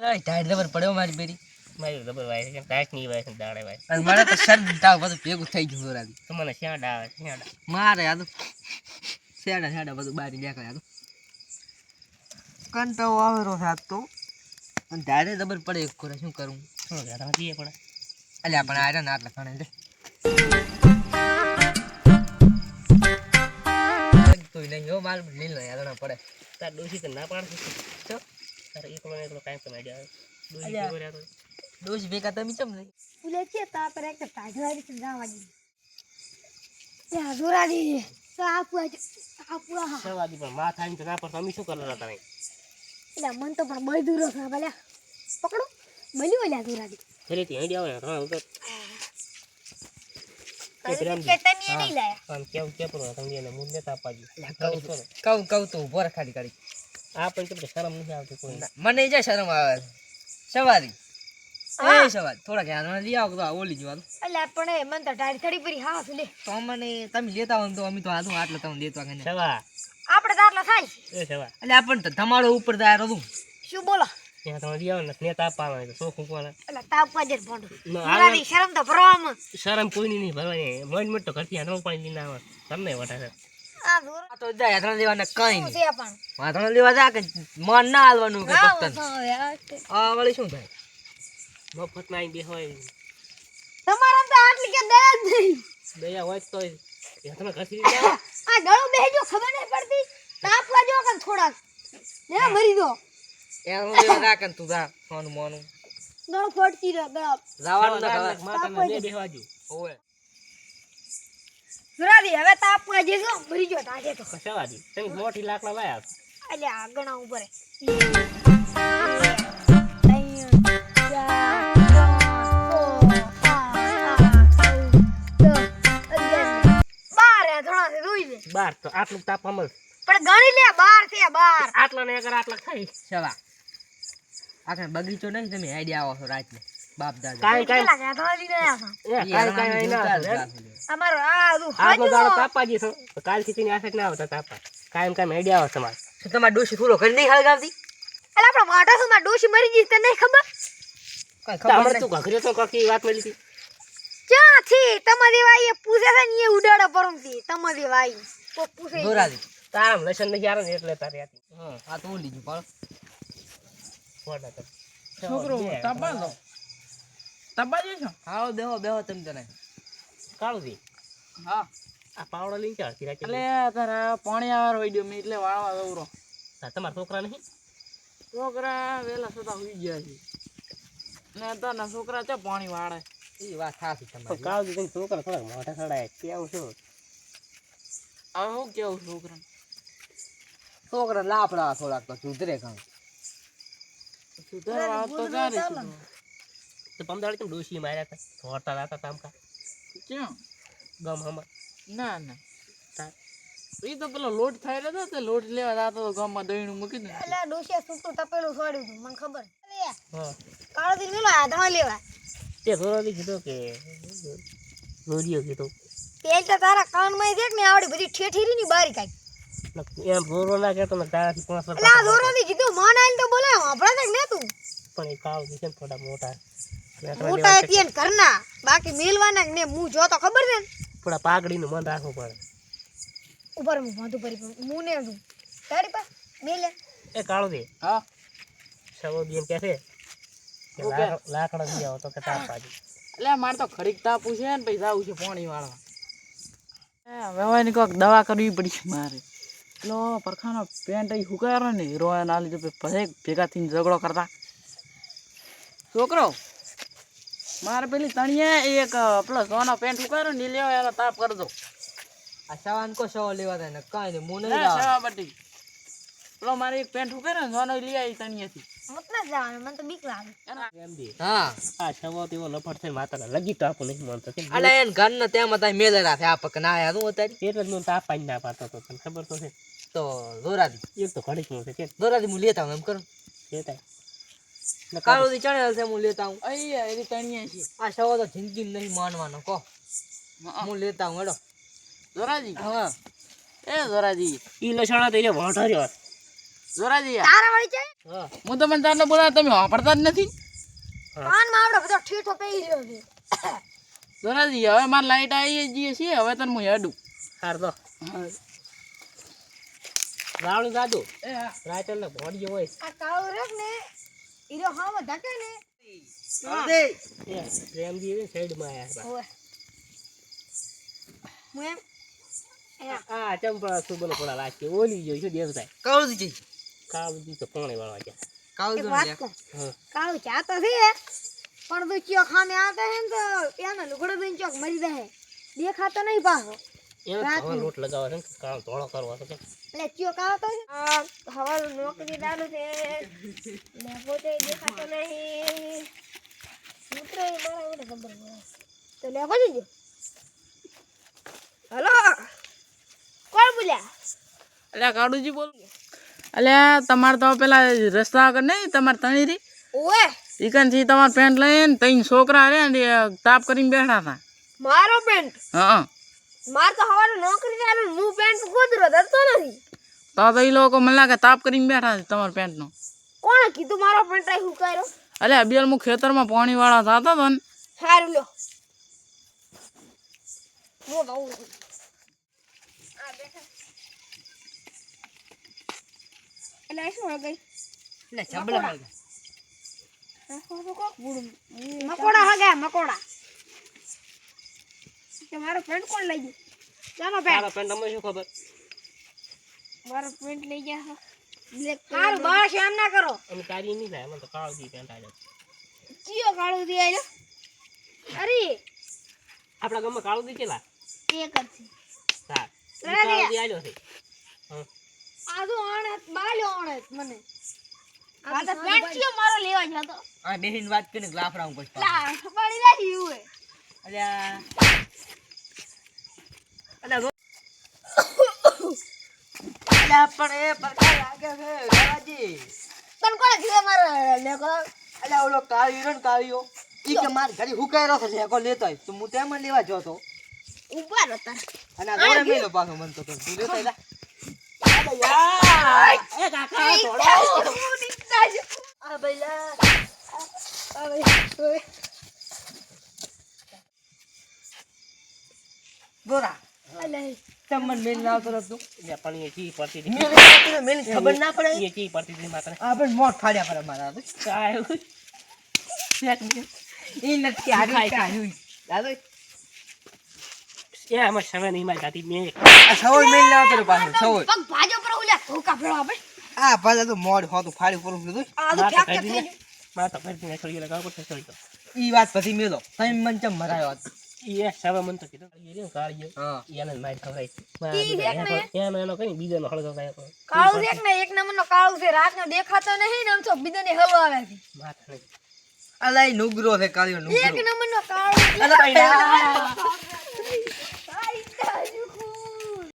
આય tight પડ્યો મારી બેરી. મારી રબર વાય છે ટાઈટની વાય છે દાડે વાય. અને મને તો શરમ તાવ બધું ભેગું થઈ ગયું જોરાથી. તો મને શ્યાડા આવે શ્યાડા મારે આ તો શેડા શેડા બધું બહાર નીકળે આ તો. કંટાળો આવેલો છે આજ તો. અને ધારે જબર પડે એક શું કરું? શું ઘરમાં જઈએ પડે અલ્યા પણ આ ના આટલા ખાણે તો નહીં હો માલ લીલ નહીં આદણા પડે. તાર ડોસી તો ના પાડશે તારે એક મને એટલો કાંઈ જાય ડોસી અલ્યા. કેવો રહ્યો ડોશ ભેગા તમે ચમ નહીં. ફૂલે છે તાપર એક ટાઢવાડી છે. ગાવાડી ત્યાં જોરાડી તો આપુ આપુ સવાદી પણ માથા આવીને ના પડતો. અમે શું કરતા હતા એટલે મન તો પણ બળી દૂર ભલે. પકડો. મળ્યું ઓલ્યા જોરાડી ફરીથી અહીં જાવ ને ઘણા ઉપર એ પ્રેમ કે તમે એ નહીં લાયા. આમ કેવું કે પડો તમે મૂળ લેતા આપવા કહું જોઈએ તો કહું તો ઊભો રખાડી કરી આ પણ તમને શરમ નથી આવતી કોઈ. મને જાય શરમ આવે. સવારી. એ સવારી. થોડા આનો લઈ આવો તો ઓલી જવાનું એટલે પણ એ મને તો ટાઢી થડી પરી હા લે. તો મને તમે લેતા હોય તો અમે તો આધું આટલે તમને લેતા કે સવા. આપણે તો આટલા થાય. એ સવા. એટલે આપણને તો તમારો ઉપર દાયર હતું શું બોલો? ત્યાં તમે લઈ આવો ને સ્નેહ તાપ આવે તો શોખ મૂકવાના. એટલે તાપ પાજે ભોંડું. શરમ તો ભરવામાં. શરમ કોઈની નહીં ભરવાની. મન મોજ તો ઘરથી હાથમાં પાણી લઈને આવે. તમને વટાશે આ જોર. આ તો જાય હાથણા લેવાના કઈ નહીં છે પણ? હાથણા લેવા જા કે મન ના હાલવાનું કે હા પત્તન હવે આ તે. શું થાય? મફતમાં આવી બેસવાય તમારા તો આટલી કે દયા નહીં. દયા હોય તો તમે ઘરથી આ ગળું બેહજો ખબર નહીં પડતી. તાપ પાજો કે થોડાક. ને મરી દો. એનું લેવા જા કે તું જા મોનું. ગળું ફોડતી રહે ગળા. જવાનું ના ખબર માતાના બે બેસવાજો ઓવે જોરાડી હવે તાપ પાજે જો મરી જો તાજે તો. સવાજી તમે મોટી લાકડા લાયા એટલે ઘણા ઉપર બાર તો આટલું તાપ અમલ પણ ગણી લે બાર છે બાર. આટલા ને અગર આટલા થઈ સવા આખા બગીચો નહીં તમે આઈડિયા આવો છો રાતને. બાપ દાદા. કાંઈ કાંઈ કેટલા ગાધા લઈને આયા છો? એ કાંઈ કાંઈ ના આવે. અમારો આ દુ આજનો દાડો તાપવા જઈશું તો કાલથી તેની આસેટ ના આવતા તાપવા કાયમ કાયમ આઈડિયા આવે તમારે. તો તમારે ડોશી થોડો ઘર નહીં હળગાવતી? એટલે આપણો વાટા શું માં ડોશી મરી ગઈ તને ખબર? કઈ ખબર તું ઘઘરી તો કાકી વાત મળી હતી. ક્યાંથી? તમારી વાઈ એ પૂછે છે ને એ ઉડાડો પરમથી. તમારી વાઈ કોક પૂછે. ઈ. દોરાદી લસણ નહીં આવે એટલે તારે આતી હા આ તો ઓલી પણ છોકરો બે, દો તપા જઈશું બેહો બેહો તમે તને કાળુજી હા. આ પાવડો લઈને ચાલ કિરા એટલે તારા પાણી આવાર હોય ગયો મેં એટલે વાળવા દવરો તમારા છોકરા નહીં? છોકરા વેલા સુતા સુઈ ગયા છે. ને તારના છોકરા છે પાણી વાળે. એ વાત સાચી તમારી. કાળુજી તમે છોકરા થોડાક મોટા સડાય કેવું શું હવે હું કેવું છોકરા છોકરા લાફડા થોડાક તો સુધરે કાં સુધારવા તો છે તો પમદાડી તમે ડોસી માર્યા હતા? ધોરતા હતા તામકા ક્યાં ગમ હમ ના ના. એ તો પેલો લોટ થાય રહ્યો તે લોટ લેવા જતો હતો ગામમાં દહીણું મૂકી દે. એટલે ડોશીએ સૂકું તપેલું છોડ્યું હતું મને ખબર કાળો દિન મેલો આધા લેવા. તે ધોરાથી કીધું કે રોડિયો કીધો. તેલ તો તારા કાનમાં દેખ ને આવડી બધી ઠેઠી ની બારી કાઢી. એમ રોરો ના કહેતો ને તારાથી પાંચ એટલે આ દોરોથી કીધું મન આઈને તો બોલે વાપરા ને તું પણ એ કાળુજી છે ને થોડા મોટા. મોટા હતી ને ઘરના. બાકી મેલવાના ને હું જો તો ખબર છે ને? થોડા પાઘડીનું મન રાખવું પડે. ઉપર હું વાંધું પડી પણ હું ને તારી પા મેલે. એ કાળુજી. હા? સવો બેન કે છે લાકડા લઈ આવો તો કે તાર પાડી એટલે મારે તો ખરીક તાપું છે ને પૈસા આવું છે પાણી વાળવા હવે ને કોઈક દવા કરવી પડી મારે. લો પરખાનો પેન્ટ અહીં હુકાયો ને રોયા ના લીધે પછી ભેગા થઈને ઝઘડો કરતા. છોકરો મારે પેલી તણીએ એક પેલો સોનો પેન્ટ હુકાયો ને લેવા એનો તાપ કરજો. આ સવાન કો સવા લેવા થાય ને કાંઈ નહીં મુને હે, બટી. પેલો મારે એક પેન્ટ હુકાયો ને સોનો લઈ આવી તણીએથી. મત ના જવાનું મને તો બીક લાગે. એમ દે? હા. આ સવા તેવો લફડ થઈને માતા લગી તો આપું નહીં માનતો કે અલે એન ઘર ને તેમાં તાઈ મેલે રાખે આ પક ના આયા તું અત્યારે. એટલે હું તાપ પાઈ ના પાતો તો તને ખબર તો છે. તો દોરાદી એક તો ઘડીકનું છે કે દોરાદી હું લેતા હું એમ કરું. ને કાળો ચણેલ છે હું લેતા હું અહીંયા એની તણીએ છે. આ સવો તો જિંદગી નહીં માનવાનો કહો. હું. લેતા હું હેડો. જોરાજી. હા. એ જોરાજી. ઈ લસણા તો એને રહ્યો જોરાજી. તારા વાળી છે? હા. હું તમને તારને બોલા તમે વાપરતા જ નથી. કાન માવડો બધો ઠીઠો પેઈ રહ્યો છે. જોરાજી હવે માર લાઈટ આવી જઈએ છે હવે તને હું હેડું. હાર તો. રાવણી દાદુ રાત એટલે ભોડી હોય. આ કાળો રેક ને. ઈરો હામાં ધકે ને. કાળુજી, એ સાઈડમાં આયા ઓય હું. એમ આ ચંપા સુબનો પોળા લાગશે ઓલી જોઈ શું દેવ થાય કાળુજી, કાળુજી તો પાણી વાળવા ગયા. કહું? હા. કાવ ચા તો છે. પણ તું ચિયો ખાને આતે હે તો એનો લુગડો દઈને ચોક મરી દે દેખાતો નહીં પાહો. એને. લોટ લગાવવા છે કામ ધોળો કરવા છે. એટલે ચિયો કાળો તો હવારું નોકરી દાડો છે. ને પોતે દેખાતો નહીં. મિત્રો એ મારા મને ખબર તો લે પછી જો હલો? કોણ બોલ્યા? અલ્યા કાળુજી બોલ. અલ્યા તમારે તો પેલા રસ્તા આગળ નહીં તમારે તણીરી ઓએ ઈકનથી તમાર પેન્ટ લઈને ત્રણ છોકરા રે ને તાપ કરીને બેઠા હતા. મારો પેન્ટ? હા. માર તો હવારે નોકરી ચાલુ ને હું પેન્ટ ગોદરો ધરતો નથી. તો તો એ લોકો મને લાગે તાપ કરીને બેઠા છે તમારા પેન્ટનો. કોણ કીધું મારો પેન્ટ આ હુકાયો અલ્યા અબિયલ હું ખેતરમાં પાણી વાળા થતો તો ને. સારું લો હું બહુ આ બેઠા. એટલે. મકોડા હગા મકોડા. કે મારો પેન્ટ કોણ લઈ ગયો? ચાલો પેન્ટ મારો પેન્ટ તમને શું ખબર? મારો પેન્ટ લઈ ગયા બ્લેક હારું બસ એમ ના કરો. અમે તારી નહીં થાય મને તો કાળુજી પેન્ટ આવ્યો ચિયો કાળો દી આયો અરે આપણા ગામમાં કાળુજી કેટલા? એક જ છે. સાત. કાળો દી. આયો છે. હા. આ તો આણત બાલ્યો આણત મને. આ તો પેન્ટ મારો લેવા જતો આ બેહીન વાત કરીને લાફડા હું પછી લા પડી એવું અલ્યા. અલ્યા, રો- અલ્યા, પણ એ પડકાર લાગે છે, કાળાજી. તને કોણે કીધું મારો લેકો અલ્યા, ઓલો કાળીયો ને કાળીયો, ઈ કે મારી ઘરે હુકાયેલો છે લેકો લેતો તો હું તેમાં લેવા. ઊભા અને આ મેલ્યો પાછો મને તો તો. તું. આ. ગોરા, તમ મને મેલીને આવતો નતો. એટલે પણ એ ચી પડતી હતી મેલીને આવતો નતો, ખબર ના પડે એ ચી પડતી હતી માતાને આ મોટ ફાડ્યા પડે મારા તો. કાંઈ શેક નહીં. ઈ નથી હાર્યું દાદો, એ આમાં સમય નહીં મારી જાતી મેં આ મેલ ના આવતો પાછો, સવોય. પગ ભાજો પર ઉલ્યા ધોકા ફેરો આપણે આ પાછા તો મોડ પૂરું. આ તો થઈ છોડી લગાવ પડશે ઈ વાત પછી મેલો તમે મને ચમ મરાયો હતો. એ સવા મન તો કીધું એ કાળિયો હા. એને જ મારી ખવડાવી ઈ દેખ ને. એનો એનો કઈ બીજાનો હળગો થાય કાળું દેખ ને એક નંબરનો કાળું છે રાતનો દેખાતો નહીં ને આમ તો બીજાને હવા આવે છે. માથા નહીં. અલા નુગરો છે કાળિયો એક નંબર નો કાળું અલા ભાઈ